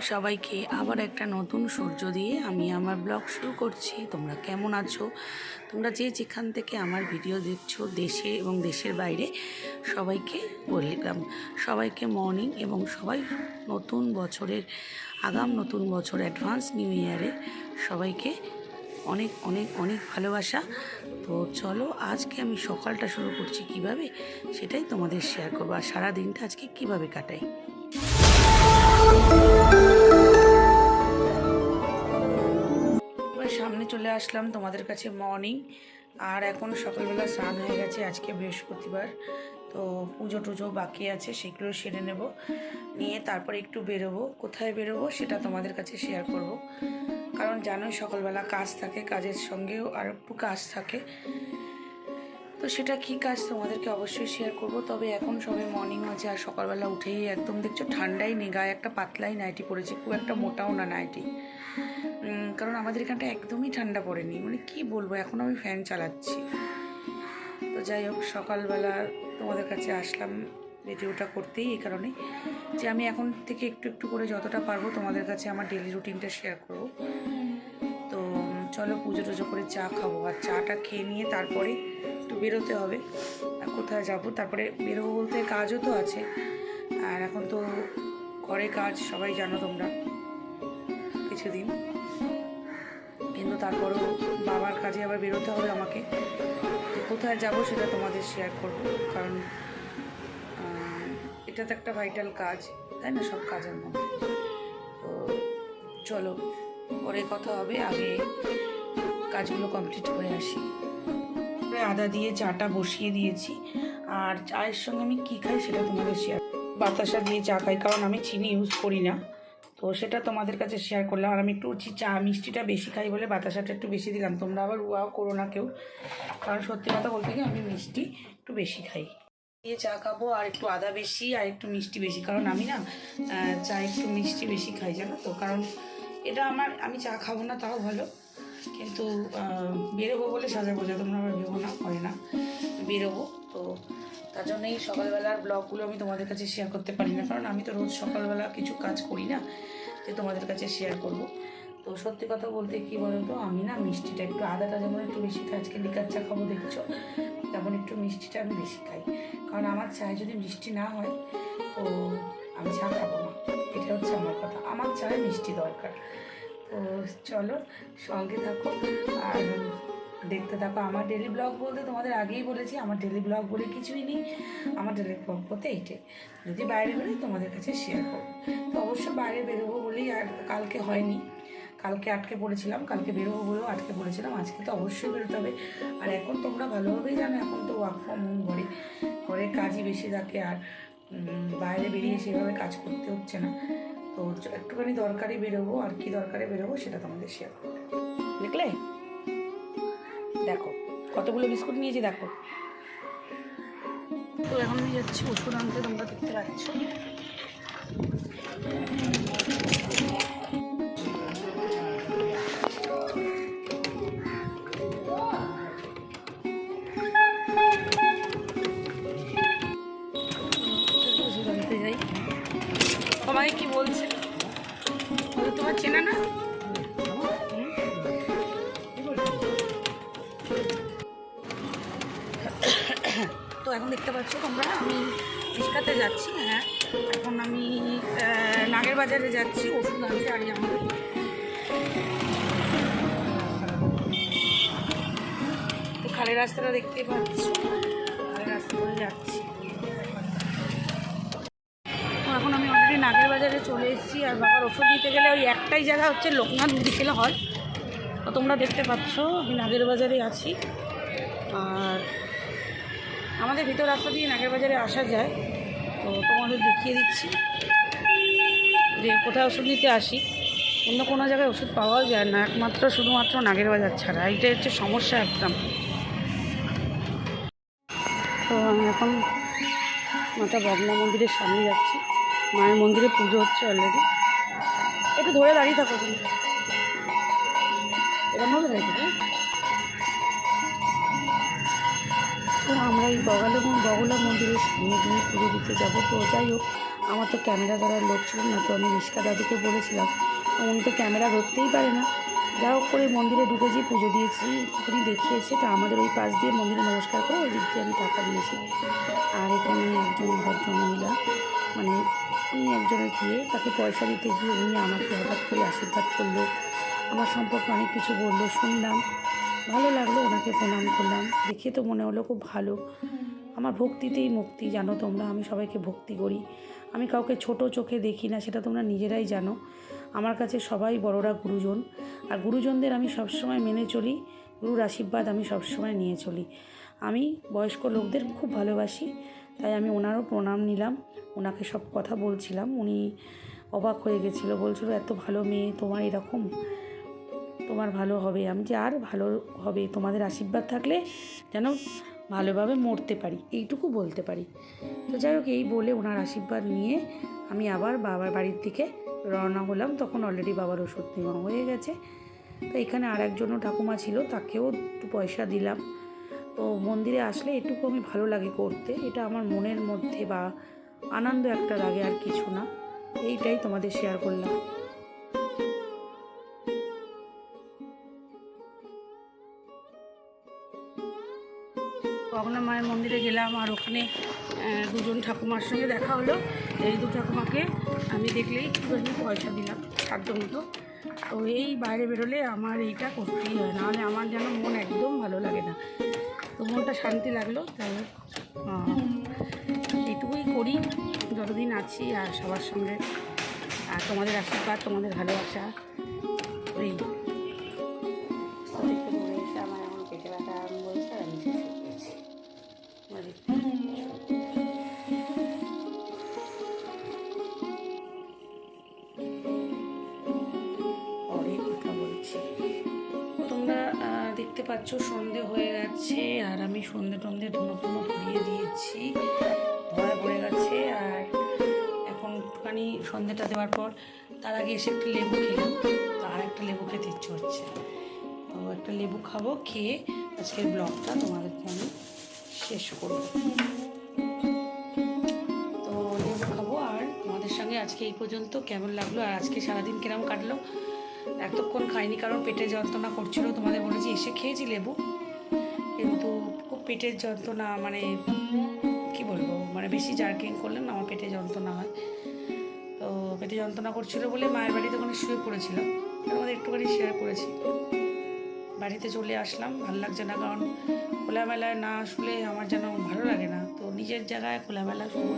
সবাইকে আবার একটা নতুন সূর্য দিয়ে আমি আমার ব্লগ শুরু করছি। তোমরা কেমন আছো? তোমরা যে যেখান থেকে আমার ভিডিও দেখছ দেশে এবং দেশের বাইরে, সবাইকে বললাম সবাইকে মর্নিং এবং সবাই নতুন বছরের, আগাম নতুন বছর অ্যাডভান্স নিউ ইয়ারে সবাইকে অনেক অনেক অনেক ভালোবাসা। তো চলো আজকে আমি সকালটা শুরু করছি কীভাবে, সেটাই তোমাদের শেয়ার করব। আর সারা দিনটা আজকে কীভাবে কাটাই? চলে আসলাম তোমাদের কাছে মর্নিং আর এখন সকালবেলা স্নান হয়ে গেছে, আজকে বৃহস্পতিবার। তো পুজো টুজো বাকি আছে, সেগুলো সেরে নেব। নিয়ে তারপর একটু বেরোবো। কোথায় বেরোবো সেটা তোমাদের কাছে শেয়ার করব। কারণ জানোই সকালবেলা কাজ থাকে, কাজের সঙ্গেও আর একটু কাজ থাকে। তো সেটা কী কাজ তোমাদেরকে অবশ্যই শেয়ার করব। তবে এখন সবে মর্নিং আছে আর সকালবেলা উঠেই একদম দেখছ ঠান্ডাই নেই, গায়ে একটা পাতলাই নাইটি পড়েছে, খুব একটা মোটাও না নাইটি কারণ আমাদের এখানটা একদমই ঠান্ডা পড়েনি মানে কি বলব, এখন আমি ফ্যান চালাচ্ছি। তো যাই হোক, সকালবেলা তোমাদের কাছে আসলাম ভিডিওটা করতেই এই কারণে যে আমি এখন থেকে একটু একটু করে যতটা পারব তোমাদের কাছে আমার ডেলি রুটিনটা শেয়ার করব। চলো পুজো টুজো করে চা খাব। আর চাটা খেয়ে নিয়ে তারপরে একটু বেরোতে হবে। আর কোথায় যাব? তারপরে বেরোবো বলতে কাজও তো আছে। আর এখন তো ঘরে কাজ, সবাই জানো তোমরা। কিছুদিন। কিন্তু তারপরেও বাবার কাজে আবার বেরোতে হবে আমাকে। কোথায় যাব সেটা তোমাদের শেয়ার করব। কারণ এটা তো একটা ভাইটাল কাজ, তাই না? সব কাজের মধ্যে। তো চলো। পরে কথা হবে, আগে কাজগুলো কমপ্লিট করে আসি। আদা দিয়ে চাটা বসিয়ে দিয়েছি, আর চায়ের সঙ্গে আমি কী খাই সেটা তোমাদের শেয়ার বাতাসা দিয়ে চা খাই, কারণ আমি চিনি ইউজ করি না। তো সেটা তোমাদের কাছে শেয়ার করলাম, আর আমি একটু চি- মিষ্টিটা বেশি খাই বলে বাতাসাটা একটু বেশি দিলাম। তোমরা আবার উয়াও করো না কেউ। কারণ সত্যি কথা বলতে কি, আমি মিষ্টি একটু বেশি খাই। দিয়ে চা খাব, আর একটু আদা বেশি, আর একটু মিষ্টি বেশি। কারণ আমি না চা একটু মিষ্টি বেশি খাই, জানো তো? কারণ এটা আমার, আমি চা খাব না, তাও ভালো। কিন্তু বেরোবো বলে সাজা বোঝা তোমরা আমার ভেবো না, হয় না। বেরোবো, তো তার জন্যই সকালবেলার ব্লগগুলো আমি তোমাদের কাছে শেয়ার করতে পারি না। কারণ আমি তো রোজ সকালবেলা কিছু কাজ করি না, যে তোমাদের কাছে শেয়ার করব। তো সত্যি কথা বলতে কি তো আমি না মিষ্টিটা একটু, আদাটা যেমন একটু বেশি খাই, আজকে লিকার চা খাব দেখছ, তেমন একটু মিষ্টিটা আমি বেশি খাই। কারণ আমার চায়ে যদি মিষ্টি না হয়, তো কথা মিষ্টি দরকার। তো চলো সঙ্গে থাকো। আর দেখতে থাকো আমার ডেলি ব্লগ বলতে তোমাদের আগেই বলেছি, আমার ডেলি ব্লগ বলে কিছুই নেই। আমার ডেলি ব্লগ বলতে এইটাই। যদি বাইরে বেরোই, তোমাদের কাছে শেয়ার করব। তো অবশ্য বাইরে বেরোবো বলেই আর কালকে হয়নি। কালকে আটকে পড়েছিলাম, কালকে বেরোবো বলেও আটকে পড়েছিলাম। আজকে তো অবশ্যই বেরোতে হবে। আর এখন তোমরা ভালোভাবেই জানো, এখন তো ওয়ার্ক ফ্রম হোম ঘরে কাজই বেশি থাকে। আর বাইরে বেরিয়ে সেভাবে কাজ করতে হচ্ছে না। তো একটুখানি দরকারি বেরোবো, আর কি দরকারে বেরোবো সেটা তোমাদের শেয়ার করব। দেখলে? দেখো, কতগুলো বিস্কুট নিয়েছি, দেখো। তো এখন আমি যাচ্ছি ওষুধ আনতে, তোমরা দেখতে পাচ্ছ। এখন দেখতে পাচ্ছ তোমরা, আমি রিক্সাতে যাচ্ছি হ্যাঁ। এখন আমি নাগের বাজারে যাচ্ছি, ওষুধ আনতে আর আমার তো খালের রাস্তাটা দেখতে পাচ্ছ, খালের রাস্তা করে যাচ্ছি। এখন আমি অলরেডি নাগের বাজারে চলে এসেছি, আর বাবার ওষুধ নিতে গেলে ওই একটাই জায়গা হচ্ছে লোকনাথ মেডিকেল হল। তো তোমরা দেখতে পাচ্ছ, আমি নাগের বাজারে আছি, আর আমাদের ভিতর রাস্তা দিয়ে নাগের বাজারে আসা যায়। তো তোমাদের দেখিয়ে দিচ্ছি। যে কোথায় ওষুধ নিতে আসি, অন্য কোনো জায়গায় ওষুধ পাওয়া যায় না, একমাত্র শুধুমাত্র নাগের বাজার ছাড়া। এইটা হচ্ছে সমস্যা একদম। তো আমি এখন মাতা বগলা মন্দিরের সামনে যাচ্ছি। মায়ের মন্দিরে পুজো হচ্ছে অলরেডি একটু ধরে দাঁড়িয়ে থাকো তুমি। এরকমভাবে দাঁড়িয়ে থাকো। তো আমরা এই বগালা বগলা মন্দিরের সামনে দিয়ে পুজো দিতে যাব। তো যাই হোক, আমার তো ক্যামেরা ধরার লোক ছিল না, তো আমি রিস্কা দাদুকে বলেছিলাম। উনি তো ক্যামেরা ধরতেই পারে না। যা হোক, করে মন্দিরে ঢুকেছি পুজো দিয়েছি উনি দেখিয়েছে। তো আমাদের ওই পাশ দিয়ে মন্দিরে নমস্কার করে ওই দিক দিয়ে আমি টাকা দিয়েছি। আর এখানে একজন ভদ্র মহিলা মানে উনি একজনের গিয়ে তাকে পয়সা দিতে গিয়ে উনি আমাকে হঠাৎ করে আশীর্বাদ করল। আমার সম্পর্কে অনেক কিছু বলল, শুনলাম। ভালো লাগল ওনাকে প্রণাম করলাম। দেখে তো মনে হলো খুব ভালো। আমার ভক্তিতেই মুক্তি, জানো তোমরা, আমি সবাইকে ভক্তি করি। আমি কাউকে ছোট চোখে দেখি না, সেটা তোমরা নিজেরাই জানো। আমার কাছে সবাই বড়রা গুরুজন। আর গুরুজনদের আমি সবসময় মেনে চলি, গুরুর আশীর্বাদ আমি সবসময় নিয়ে চলি। আমি বয়স্ক লোকদের খুব ভালোবাসি, তাই আমি ওনারও প্রণাম নিলাম। ওনাকে সব কথা বলছিলাম। উনি অবাক হয়ে গেছিল, বলছিল, এত ভালো মেয়ে, তোমার এরকম? তোমার ভালো হবে, আমি যে আর ভালো হবে, তোমাদের আশীর্বাদ থাকলে যেন ভালোভাবে মরতে পারি, এইটুকু বলতে পারি। তো যাই হোক, এই বলে ওনার আশীর্বাদ নিয়ে আমি আবার বাবার বাড়ির দিকে রওনা হলাম, তখন অলরেডি বাবার ওষুধ নেওয়া হয়ে গেছে। তো এখানে আর একজনও ঠাকুমা ছিল, তাকেও একটু পয়সা দিলাম। তো মন্দিরে আসলে এটুকু আমি ভালো লাগে করতে, এটা আমার মনের মধ্যে বা আনন্দ একটা লাগে আর কিছু না। এইটাই তোমাদের শেয়ার করলাম। গেলাম আর ওখানে দুজন ঠাকুমার সঙ্গে দেখা হলো। এই দু ঠাকুমাকে আমি দেখলেই একটুখানি পয়সা দিলাম, সাধ্য মতো। তো এই বাইরে বেরোলে আমার এইটা করতেই হয়, নাহলে আমার যেন মন একদম ভালো লাগে না। তো মনটা শান্তি লাগল তাই হোক এইটুকুই করি। যতদিন আছি আর সবার সঙ্গে, আর তোমাদের আশীর্বাদ, তোমাদের ভালোবাসা, এই। দেখতে পাচ্ছ, সন্ধে হয়ে গেছে, আর আমি সন্ধে টন্ধে ধুনো টুনো ধরিয়ে দিয়েছি। ধরা পড়ে গেছে, আর এখন একটুখানি সন্ধেটা দেওয়ার পর তার আগে এসে একটা লেবু খেলাম আর একটা লেবু খেতে ইচ্ছে হচ্ছে তো একটা লেবু খাব, খেয়ে আজকের ব্লগটা তোমাদেরকে আমি শেষ করব। তো লেবু খাব, আর তোমাদের সঙ্গে আজকে এই পর্যন্ত। কেমন লাগল? আর আজকে সারাদিন কিরম কাটলো? এতক্ষণ খাইনি কারণ পেটে যন্ত্রণা করছিল, তোমাদের বলেছি এসে খেয়েছি লেবু। কিন্তু খুব পেটের যন্ত্রণা মানে কি বলব মানে বেশি জার্কিং করলে না আমার পেটে যন্ত্রণা হয়। তো পেটে যন্ত্রণা করছিল বলে মায়ের বাড়িতে ওখানে শুয়ে পড়েছিলাম। তোমাদের একটুখানি শেয়ার করেছি। বাড়িতে চলে আসলাম, ভালো লাগছে না কারণ খোলামেলায় না শুলে আমার যেন ভালো লাগে না। তো নিজের জায়গায় খোলামেলা শুবো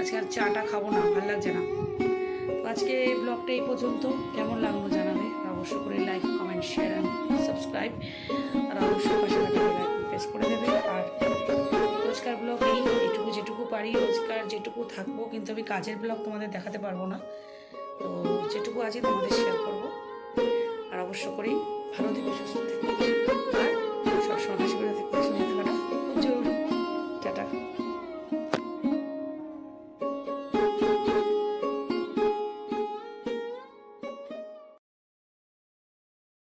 আজকে আর চাটা খাব না, ভালো লাগছে না। তো আজকে এই ব্লগটা এই পর্যন্ত। কেমন লাগল জানাবে? আর অবশ্যই করে like comment share and subscribe আর অবশ্যই পাশে প্রেস করে দেবে। আর রোজকার ব্লগ এই এটুকু যেটুকু পারি, রোজকার যেটুকু থাকব, কিন্তু আমি কাজের ব্লগ তোমাদের দেখাতে পারব না। তো যেটুকু আছে তোমাদের শেয়ার করব। আর অবশ্য করেই ভালো থেকো, সুস্থ থেকো।